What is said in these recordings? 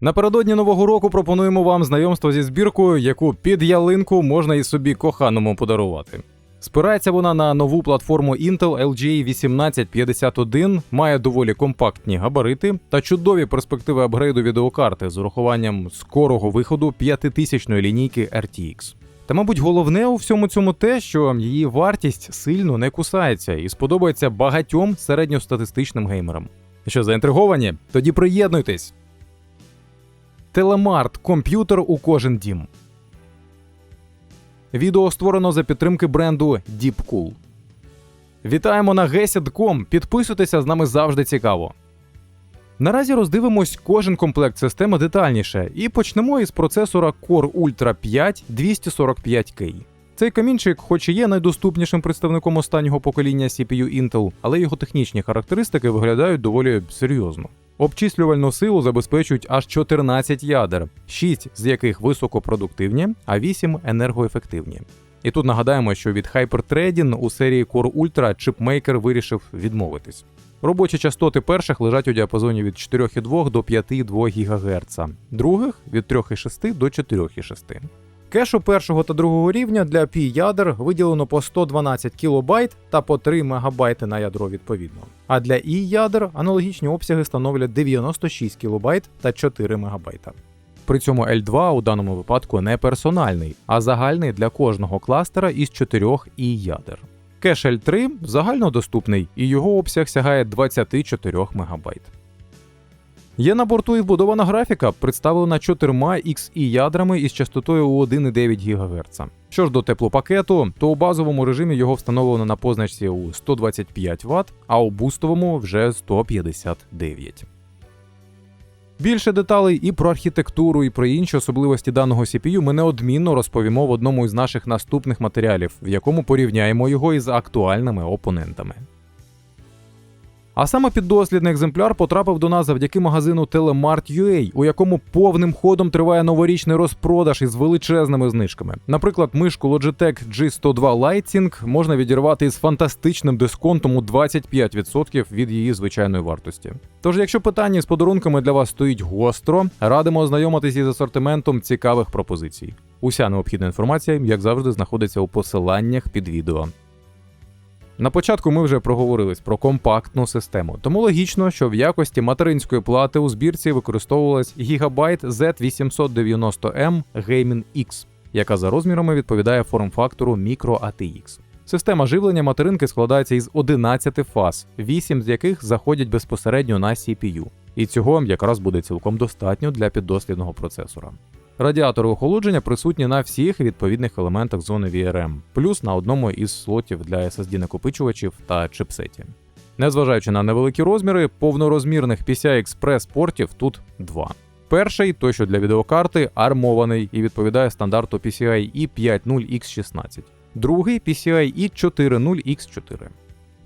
Напередодні нового року пропонуємо вам знайомство зі збіркою, яку під ялинку можна і собі коханому подарувати. Спирається вона на нову платформу Intel LGA 1851, має доволі компактні габарити та чудові перспективи апгрейду відеокарти з урахуванням скорого виходу 5000-ї лінійки RTX. Та, мабуть, головне у всьому цьому те, що її вартість сильно не кусається і сподобається багатьом середньостатистичним геймерам. Що заінтриговані? Тоді приєднуйтесь! Телемарт комп'ютер у кожен дім. Відео створено за підтримки бренду DeepCool. Вітаємо на Gesit.com. Підписуйтеся з нами завжди цікаво. Наразі роздивимось кожен комплект системи детальніше і почнемо із процесора Core Ultra 5 245K. Цей камінчик, хоч і є найдоступнішим представником останнього покоління CPU Intel, але його технічні характеристики виглядають доволі серйозно. Обчислювальну силу забезпечують аж 14 ядер, 6 з яких високопродуктивні, а 8 енергоефективні. І тут нагадаємо, що від Hyperthreading у серії Core Ultra чипмейкер вирішив відмовитись. Робочі частоти перших лежать у діапазоні від 4,2 до 5,2 ГГц, других від 3,6 до 4,6. Кешу першого та другого рівня для пі ядер виділено по 112 кБ та по 3 МБ на ядро відповідно. А для і ядер аналогічні обсяги становлять 96 кБ та 4 МБ. При цьому L2 у даному випадку не персональний, а загальний для кожного кластера із 4 і ядер. Кеш L3 загальнодоступний і його обсяг сягає 24 МБ. Є на борту і вбудована графіка, представлена 4 XE ядрами із частотою у 1,9 ГГц. Що ж до теплопакету, то у базовому режимі його встановлено на позначці у 125 Вт, а у бустовому вже 159. Більше деталей і про архітектуру, і про інші особливості даного CPU ми неодмінно розповімо в одному із наших наступних матеріалів, в якому порівняємо його із актуальними опонентами. А саме піддослідний екземпляр потрапив до нас завдяки магазину Telemart.ua, у якому повним ходом триває новорічний розпродаж із величезними знижками. Наприклад, мишку Logitech G102 Lighting можна відірвати із фантастичним дисконтом у 25% від її звичайної вартості. Тож, якщо питання з подарунками для вас стоїть гостро, радимо ознайомитись із асортиментом цікавих пропозицій. Уся необхідна інформація, як завжди, знаходиться у посиланнях під відео. На початку ми вже проговорились про компактну систему, тому логічно, що в якості материнської плати у збірці використовувалась Gigabyte Z890M Gaming X, яка за розмірами відповідає форм-фактору Micro ATX. Система живлення материнки складається із 11 фаз, 8 з яких заходять безпосередньо на CPU. І цього якраз буде цілком достатньо для піддослідного процесора. Радіатори охолодження присутні на всіх відповідних елементах зони VRM, плюс на одному із слотів для SSD накопичувачів та чипсеті. Незважаючи на невеликі розміри, повнорозмірних PCI-Express портів тут два. Перший, той що для відеокарти, армований і відповідає стандарту PCIe 50X16. Другий PCIe 40X4.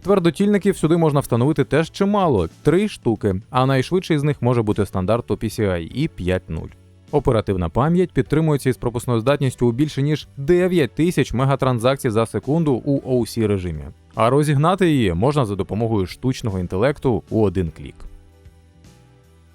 Твердотільників сюди можна встановити теж чимало 3 штуки, а найшвидший з них може бути стандарту PCIe 5.0. Оперативна пам'ять підтримується із пропускною здатністю у більше ніж 9 тисяч мегатранзакцій за секунду у OC режимі, а розігнати її можна за допомогою штучного інтелекту у один клік.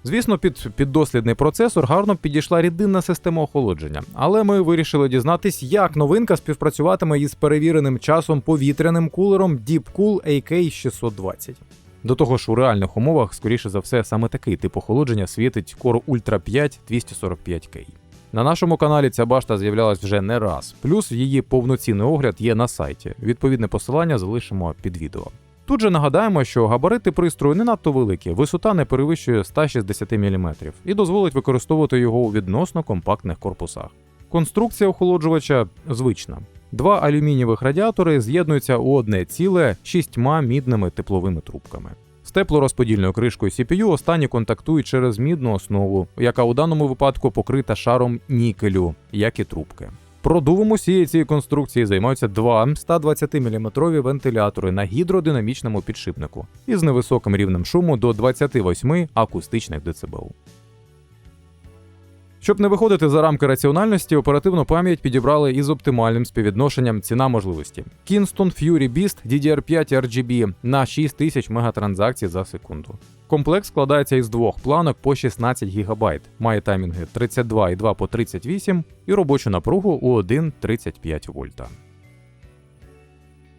Звісно, під піддослідний процесор гарно підійшла рідинна система охолодження, але ми вирішили дізнатись, як новинка співпрацюватиме із перевіреним часом повітряним кулером DeepCool AK620. До того ж, у реальних умовах, скоріше за все, саме такий тип охолодження світить Core Ultra 5 245K. На нашому каналі ця башта з'являлась вже не раз, плюс її повноцінний огляд є на сайті. Відповідне посилання залишимо під відео. Тут же нагадаємо, що габарити пристрою не надто великі, висота не перевищує 160 мм і дозволить використовувати його у відносно компактних корпусах. Конструкція охолоджувача звична. Два алюмінієвих радіатори з'єднуються у одне ціле шістьма мідними тепловими трубками. З теплорозподільною кришкою CPU останні контактують через мідну основу, яка у даному випадку покрита шаром нікелю, як і трубки. Продувом усієї цієї конструкції займаються два 120 мм вентилятори на гідродинамічному підшипнику із невисоким рівнем шуму до 28 акустичних дБ. Щоб не виходити за рамки раціональності, оперативну пам'ять підібрали із оптимальним співвідношенням ціна можливості. Kingston Fury Beast DDR5 RGB на 6000 мегатранзакцій за секунду. Комплект складається із двох планок по 16 ГБ, має таймінги 32,2 по 38 і робочу напругу у 1,35 вольта.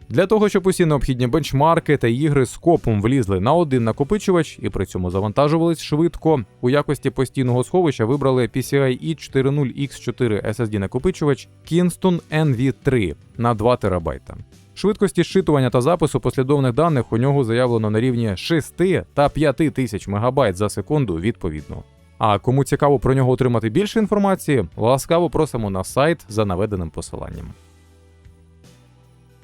Для того, щоб усі необхідні бенчмарки та ігри з копом влізли на один накопичувач і при цьому завантажувались швидко, у якості постійного сховища вибрали PCI e 40X4 SSD накопичувач Kingston NV3 на 2 ТБ. Швидкості щитування та запису послідовних даних у нього заявлено на рівні 6 та 5 тисяч МБ за секунду відповідно. А кому цікаво про нього отримати більше інформації, ласкаво просимо на сайт за наведеним посиланням.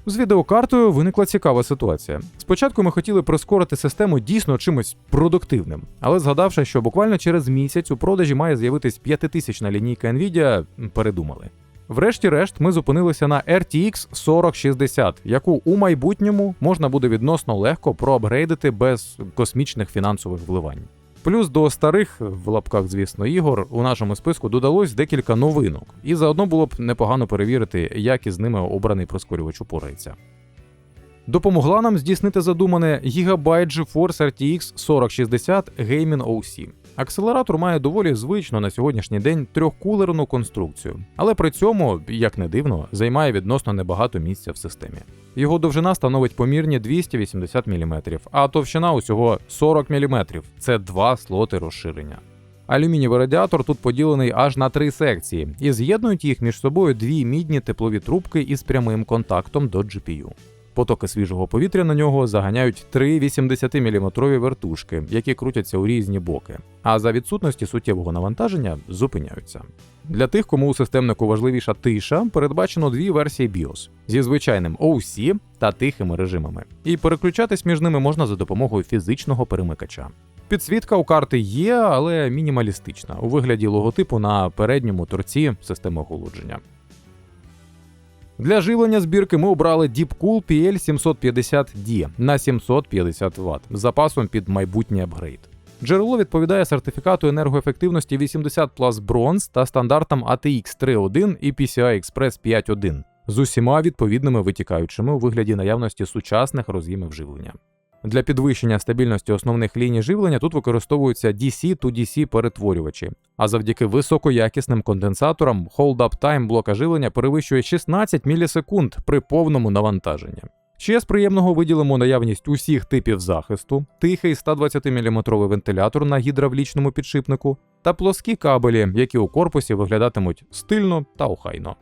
З відеокартою виникла цікава ситуація. Спочатку ми хотіли прискорити систему дійсно чимось продуктивним, але згадавши, що буквально через місяць у продажі має з'явитись 5000 лінійка Nvidia, передумали. Врешті-решт, ми зупинилися на RTX 4060, яку у майбутньому можна буде відносно легко проапгрейдити без космічних фінансових вливань. Плюс до старих, в лапках, звісно, ігор у нашому списку додалось декілька новинок, і заодно було б непогано перевірити, як із ними обраний прискорювач упорається. Допомогла нам здійснити задумане Gigabyte GeForce RTX 4060 Gaming OC. Акселератор має доволі звичну на сьогоднішній день трьохкулерну конструкцію, але при цьому, як не дивно, займає відносно небагато місця в системі. Його довжина становить помірні 280 мм, а товщина усього 40 мм це два слоти розширення. Алюмінієвий радіатор тут поділений аж на три секції, і з'єднують їх між собою дві мідні теплові трубки із прямим контактом до GPU. Потоки свіжого повітря на нього заганяють три 80-мм вертушки, які крутяться у різні боки, а за відсутності суттєвого навантаження зупиняються. Для тих, кому у системнику важливіша тиша, передбачено дві версії BIOS зі звичайним OC та тихими режимами, і переключатись між ними можна за допомогою фізичного перемикача. Підсвітка у карти є, але мінімалістична у вигляді логотипу на передньому торці системи охолодження. Для живлення збірки ми обрали Deepcool PL750D на 750 Вт з запасом під майбутній апгрейд. Джерело відповідає сертифікату енергоефективності 80 Plus Bronze та стандартам ATX 3.1 і PCI Express 5.1 з усіма відповідними витікаючими у вигляді наявності сучасних роз'ємів живлення. Для підвищення стабільності основних ліній живлення тут використовуються DC to DC перетворювачі, а завдяки високоякісним конденсаторам hold-up time блока живлення перевищує 16 мілісекунд при повному навантаженні. Ще з приємного виділимо наявність усіх типів захисту, тихий 120 мм вентилятор на гідравлічному підшипнику та плоскі кабелі, які у корпусі виглядатимуть стильно та охайно.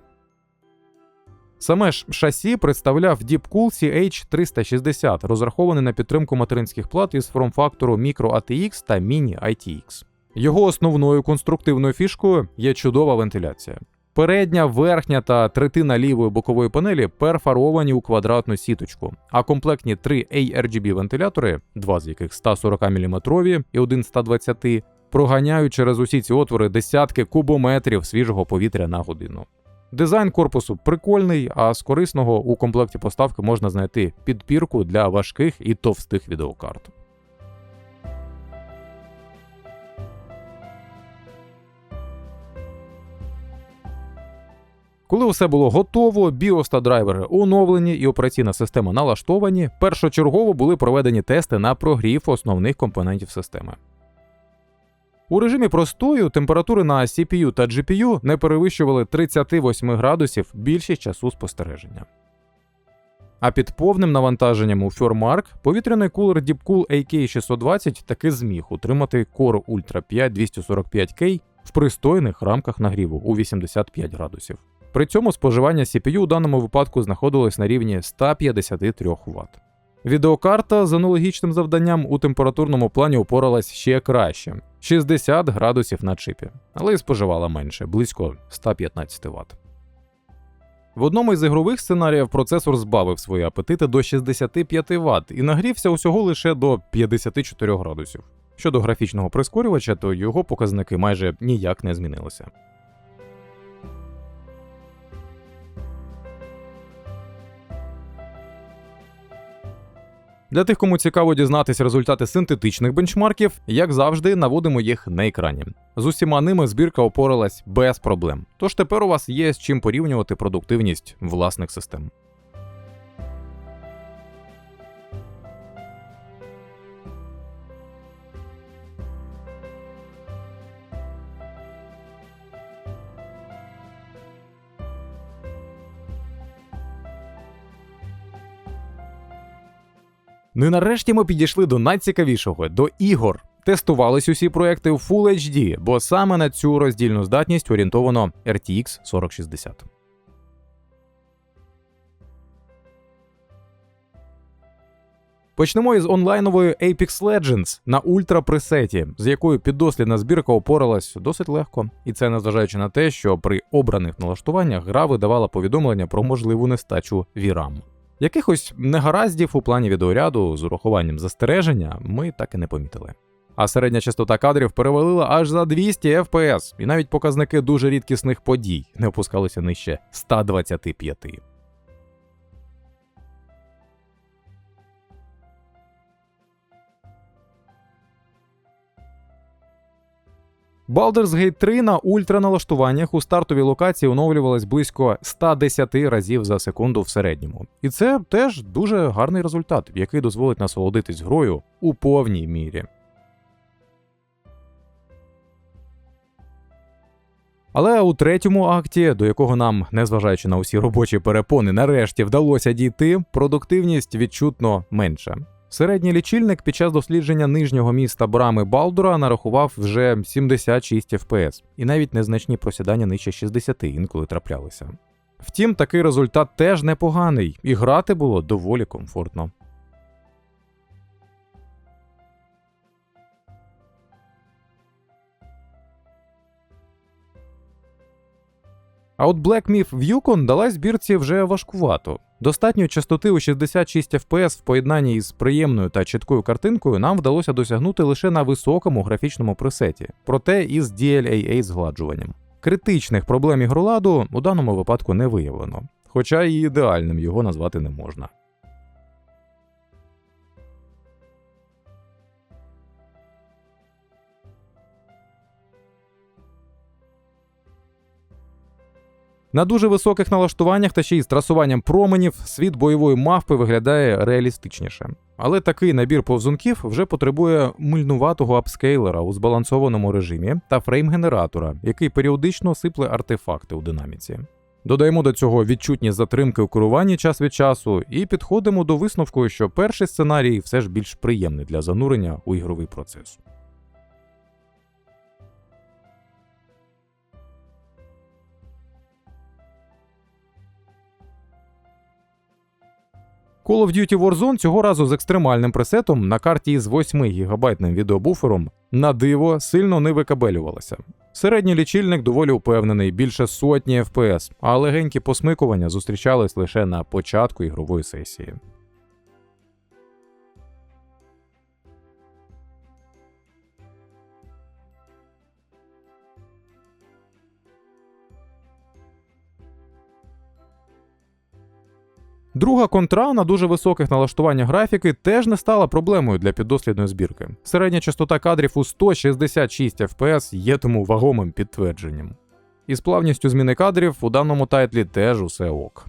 Саме ж шасі представляв Deepcool CH360, розрахований на підтримку материнських плат із форм-фактору Micro ATX та Mini ITX. Його основною конструктивною фішкою є чудова вентиляція. Передня, верхня та третина лівої бокової панелі перфаровані у квадратну сіточку, а комплектні три ARGB вентилятори, два з яких 140 мм і один 120 проганяють через усі ці отвори десятки кубометрів свіжого повітря на годину. Дизайн корпусу прикольний, а з корисного у комплекті поставки можна знайти підпірку для важких і товстих відеокарт. Коли усе було готово, BIOS та драйвери оновлені і операційна система налаштовані, першочергово були проведені тести на прогрів основних компонентів системи. У режимі простою температури на CPU та GPU не перевищували 38 градусів більшість часу спостереження. А під повним навантаженням у Firmark повітряний кулер Deepcool AK620 таки зміг утримати Core Ultra 5 245K в пристойних рамках нагріву у 85 градусів. При цьому споживання CPU у даному випадку знаходилось на рівні 153 Вт. Відеокарта з аналогічним завданням у температурному плані упоралась ще краще 60 градусів на чипі, але й споживала менше близько 115 Вт. В одному із ігрових сценаріїв процесор збавив свої апетити до 65 Вт і нагрівся усього лише до 54 градусів. Щодо графічного прискорювача, то його показники майже ніяк не змінилися. Для тих, кому цікаво дізнатись результати синтетичних бенчмарків, як завжди, наводимо їх на екрані. З усіма ними збірка опоралась без проблем. Тож тепер у вас є з чим порівнювати продуктивність власних систем. Ну і нарешті ми підійшли до найцікавішого до ігор. Тестувались усі проекти у Full HD, бо саме на цю роздільну здатність орієнтовано RTX 4060. Почнемо із онлайнової Apex Legends на ультра пресеті, з якою піддослідна збірка опоралась досить легко, і це незважаючи на те, що при обраних налаштуваннях гра видавала повідомлення про можливу нестачу VRAM. Якихось негараздів у плані відеоряду з урахуванням застереження ми так і не помітили. А середня частота кадрів перевалила аж за 200 FPS, і навіть показники дуже рідкісних подій не опускалися нижче 125. Baldur's Gate 3 на ультраналаштуваннях у стартовій локації оновлювалась близько 110 разів за секунду в середньому. І це теж дуже гарний результат, який дозволить насолодитись грою у повній мірі. Але у третьому акті, до якого нам, незважаючи на усі робочі перепони, нарешті вдалося дійти, продуктивність відчутно менша. Середній лічильник під час дослідження нижнього міста брами Балдура нарахував вже 76 FPS, і навіть незначні просідання нижче 60 інколи траплялися. Втім, такий результат теж непоганий, і грати було доволі комфортно. А от Black Myth Yukon дала збірці вже важкувато. Достатньої частоти у 66 FPS в поєднанні із приємною та чіткою картинкою нам вдалося досягнути лише на високому графічному пресеті, проте із DLAA згладжуванням. Критичних проблем ігроладу у даному випадку не виявлено, хоча і ідеальним його назвати не можна. На дуже високих налаштуваннях та ще й з трасуванням променів світ бойової мавпи виглядає реалістичніше. Але такий набір повзунків вже потребує мильнуватого апскейлера у збалансованому режимі та фрейм-генератора, який періодично сипле артефакти у динаміці. Додаємо до цього відчутні затримки у керуванні час від часу, і підходимо до висновку, що перший сценарій все ж більш приємний для занурення у ігровий процес. Call of Duty Warzone цього разу з екстремальним пресетом на карті з 8 гігабайтним відеобуфером на диво сильно не викабелювалася. Середній лічильник доволі упевнений, більше сотні FPS, а легенькі посмикування зустрічались лише на початку ігрової сесії. Друга контра на дуже високих налаштуваннях графіки теж не стала проблемою для піддослідної збірки. Середня частота кадрів у 166 FPS є тому вагомим підтвердженням. І з плавністю зміни кадрів у даному тайтлі теж усе ок.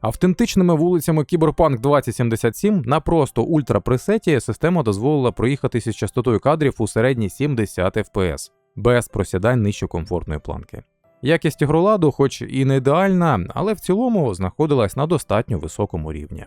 Автентичними вулицями Cyberpunk 2077 на просто ультрапресеті система дозволила проїхатися з частотою кадрів у середній 70 FPS, без просідань нижче комфортної планки. Якість ігроладу, хоч і не ідеальна, але в цілому знаходилась на достатньо високому рівні.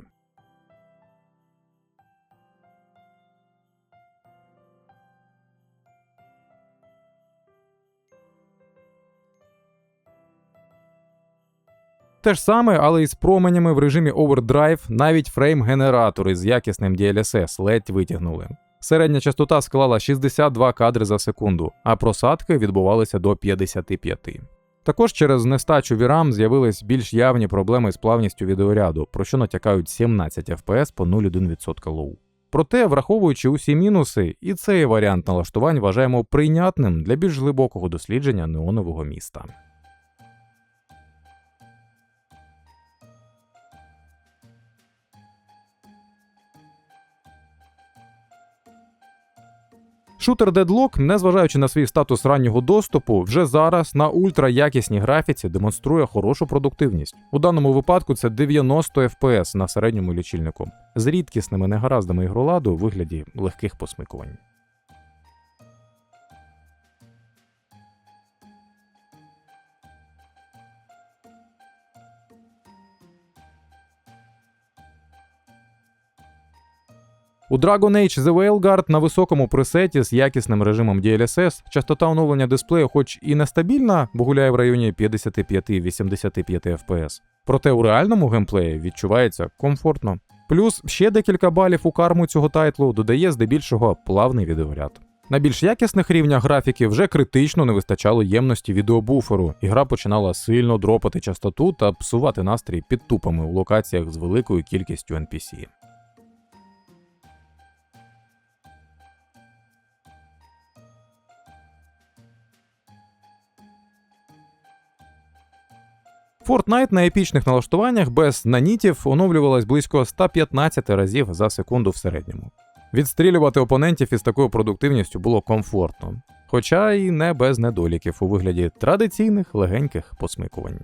Те ж саме, але із променями в режимі Overdrive навіть фрейм-генератори з якісним DLSS ледь витягнули. Середня частота склала 62 кадри за секунду, а просадки відбувалися до 55. Також через нестачу VRAM з'явились більш явні проблеми з плавністю відеоряду, про що натякають 17 FPS по 0,1% лоу. Проте, враховуючи усі мінуси, і цей варіант налаштувань вважаємо прийнятним для більш глибокого дослідження неонового міста. Шутер Deadlock, незважаючи на свій статус раннього доступу, вже зараз на ультраякісній графіці демонструє хорошу продуктивність. У даному випадку це 90 FPS на середньому лічильнику з рідкісними негараздами ігроладу у вигляді легких посмикувань. У Dragon Age The Veilguard на високому пресеті з якісним режимом DLSS частота оновлення дисплею, хоч і нестабільна, бо гуляє в районі 55-85 FPS. Проте у реальному геймплеї відчувається комфортно. Плюс ще декілька балів у карму цього тайтлу додає здебільшого плавний відеоряд. На більш якісних рівнях графіки вже критично не вистачало ємності відеобуферу, і гра починала сильно дропати частоту та псувати настрій під тупами у локаціях з великою кількістю NPC. Fortnite на епічних налаштуваннях без нанітів оновлювалась близько 115 разів за секунду в середньому. Відстрілювати опонентів із такою продуктивністю було комфортно, хоча і не без недоліків у вигляді традиційних легеньких посмикувань.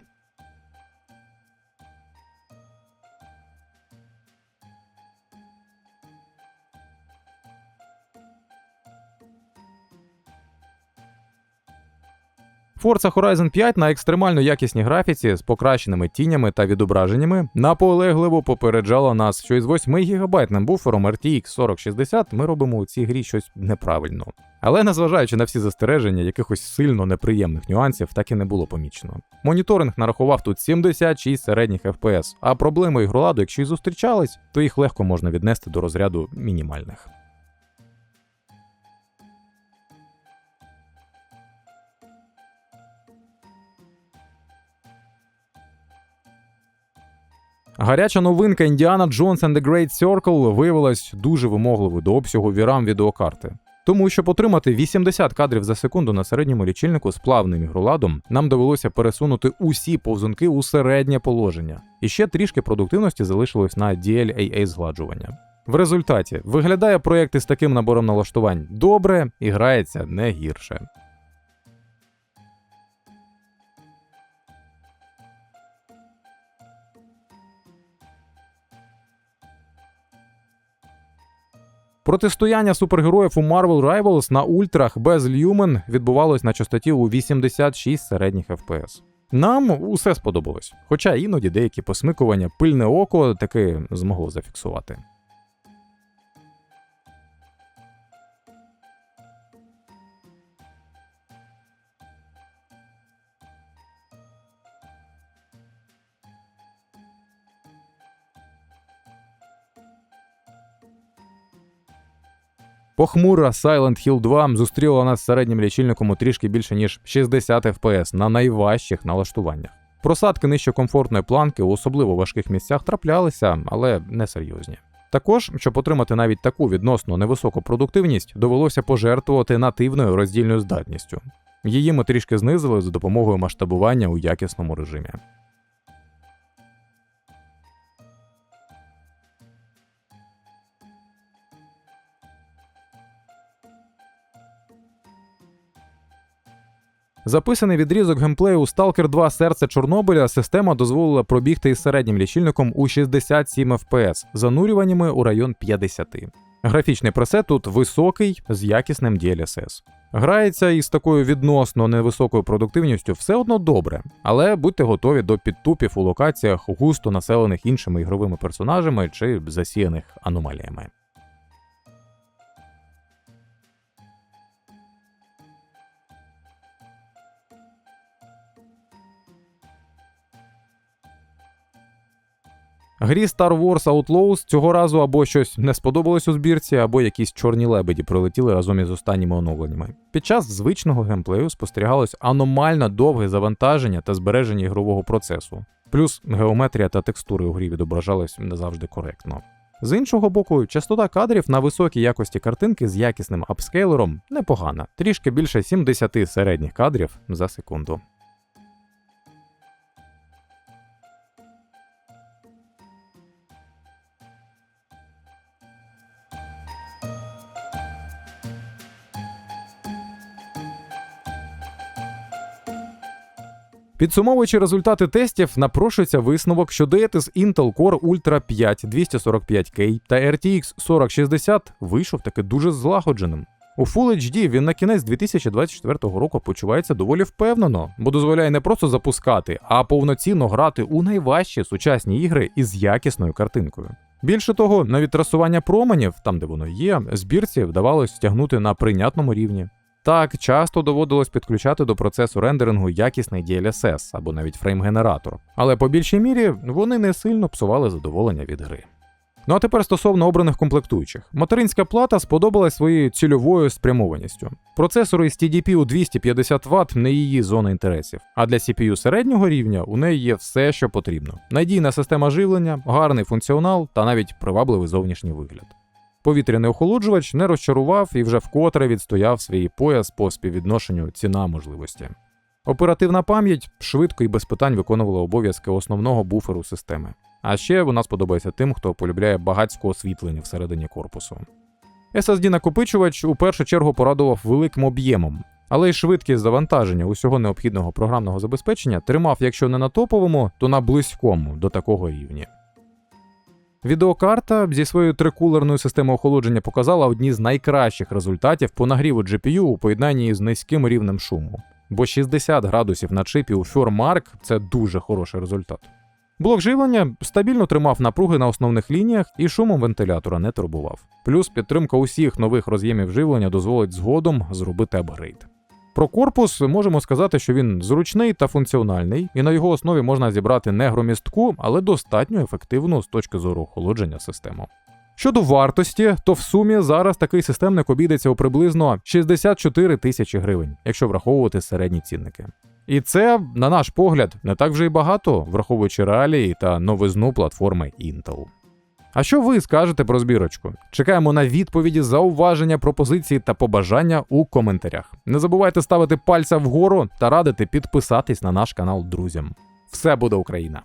Forza Horizon 5 на екстремально якісній графіці з покращеними тінями та відображеннями наполегливо попереджала нас, що із 8 гігабайтним буфером RTX 4060 ми робимо у цій грі щось неправильно. Але незважаючи на всі застереження, якихось сильно неприємних нюансів так і не було помічено. Моніторинг нарахував тут 76 середніх FPS, а проблеми ігроладу, якщо й зустрічались, то їх легко можна віднести до розряду мінімальних. Гаряча новинка Indiana Jones and the Great Circle виявилась дуже вимогливою до обсягу VRAM відеокарти. Тому, щоб отримати 80 кадрів за секунду на середньому лічильнику з плавним ігроладом, нам довелося пересунути усі повзунки у середнє положення. І ще трішки продуктивності залишилось на DLAA згладжування. В результаті виглядає проєкт із таким набором налаштувань добре і грається не гірше. Протистояння супергероїв у Marvel Rivals на ультрах без люмен відбувалось на частоті у 86 середніх FPS. Нам усе сподобалось, хоча іноді деякі посмикування пильне око таки змогло зафіксувати. Похмура Silent Hill 2 зустріла нас середнім лічильником у трішки більше ніж 60 FPS на найважчих налаштуваннях. Просадки нижче комфортної планки у особливо важких місцях траплялися, але не серйозні. Також, щоб отримати навіть таку відносно невисоку продуктивність, довелося пожертвувати нативною роздільною здатністю. Її ми трішки знизили за допомогою масштабування у якісному режимі. Записаний відрізок геймплею Stalker 2 серце Чорнобиля система дозволила пробігти із середнім лічильником у 67 FPS, занурюваннями у район 50. Графічний пресет тут високий з якісним DLSS. Грається із такою відносно невисокою продуктивністю все одно добре, але будьте готові до підтупів у локаціях, густо населених іншими ігровими персонажами чи засіяних аномаліями. Грі Star Wars Outlaws цього разу або щось не сподобалось у збірці, або якісь чорні лебеді прилетіли разом із останніми оновленнями. Під час звичного геймплею спостерігалось аномально довге завантаження та збереження ігрового процесу. Плюс геометрія та текстури у грі відображались не завжди коректно. З іншого боку, частота кадрів на високій якості картинки з якісним апскейлером непогана, трішки більше 70 середніх кадрів за секунду. Підсумовуючи результати тестів, напрошується висновок, що дуети з Intel Core Ultra 5 245K та RTX 4060 вийшов таки дуже злагодженим. У Full HD він на кінець 2024 року почувається доволі впевнено, бо дозволяє не просто запускати, а повноцінно грати у найважчі сучасні ігри із якісною картинкою. Більше того, навіть трасування променів, там де воно є, збірці вдавалось стягнути на прийнятному рівні. Так, часто доводилось підключати до процесу рендерингу якісний DLSS або навіть фрейм-генератор, але по більшій мірі вони не сильно псували задоволення від гри. Ну а тепер стосовно обраних комплектуючих. Материнська плата сподобалась своєю цільовою спрямованістю. Процесор із TDP у 250 Вт не її зона інтересів, а для CPU середнього рівня у неї є все, що потрібно: надійна система живлення, гарний функціонал та навіть привабливий зовнішній вигляд. Повітряний охолоджувач не розчарував і вже вкотре відстояв свій пояс по співвідношенню ціна можливості. Оперативна пам'ять швидко і без питань виконувала обов'язки основного буферу системи. А ще вона сподобається тим, хто полюбляє багатського освітлення всередині корпусу. SSD-накопичувач у першу чергу порадував великим об'ємом, але й швидкість завантаження усього необхідного програмного забезпечення тримав, якщо не на топовому, то на близькому до такого рівня. Відеокарта зі своєю трикулерною системою охолодження показала одні з найкращих результатів по нагріву GPU у поєднанні з низьким рівнем шуму. Бо 60 градусів на чипі у FurMark – це дуже хороший результат. Блок живлення стабільно тримав напруги на основних лініях і шумом вентилятора не турбував. Плюс підтримка усіх нових роз'ємів живлення дозволить згодом зробити апгрейд. Про корпус можемо сказати, що він зручний та функціональний, і на його основі можна зібрати не громістку, але достатньо ефективну з точки зору охолодження систему. Щодо вартості, то в сумі зараз такий системник обійдеться у приблизно 64 тисячі гривень, якщо враховувати середні цінники. І це, на наш погляд, не так вже й багато, враховуючи реалії та новизну платформи Intel. А що ви скажете про збірочку? Чекаємо на відповіді, зауваження, пропозиції та побажання у коментарях. Не забувайте ставити пальця вгору та радити підписатись на наш канал друзям. Все буде Україна!